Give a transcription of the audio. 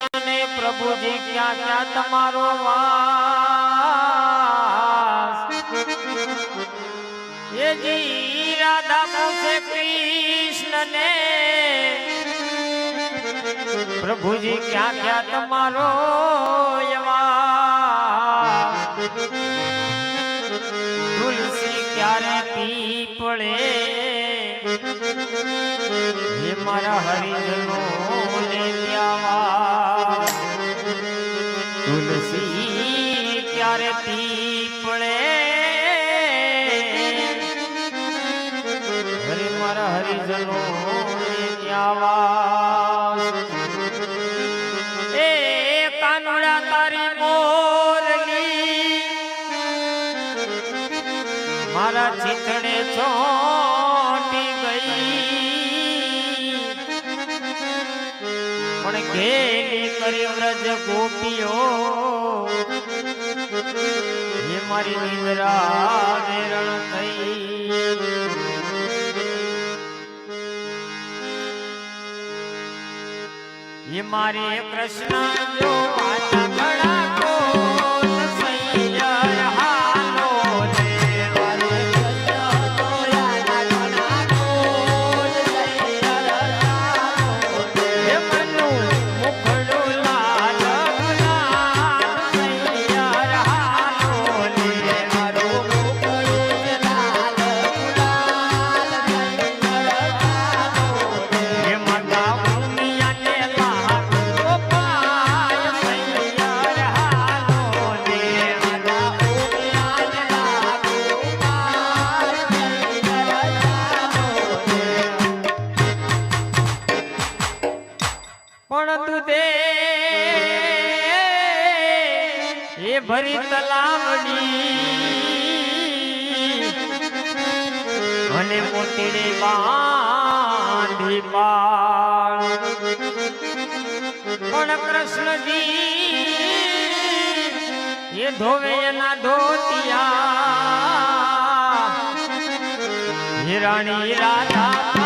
પ્રભુજી ક્યાં ક્યાં તમારો વાસ? એ જી રાધા પૂછે કૃષ્ણને પ્રભુજી ક્યાં ક્યાં તમારો ક્યારે પીપળે હરે મારા હરિજનો એ કાનુડા તારી મોરલી મારા ચિતડે ચોટી ગઈ. પણ ઘેલી કરી વ્રજ ગોપીઓ મારી નિંદ્રા થઈ. એ મારે કૃષ્ણ જો આટા એ ભરી તલાવડી. અને મોતીડે બાંધી પાળ. પણ કૃષ્ણજી, એ ધોવે એના ધોતિયા. હિરાણી રાધા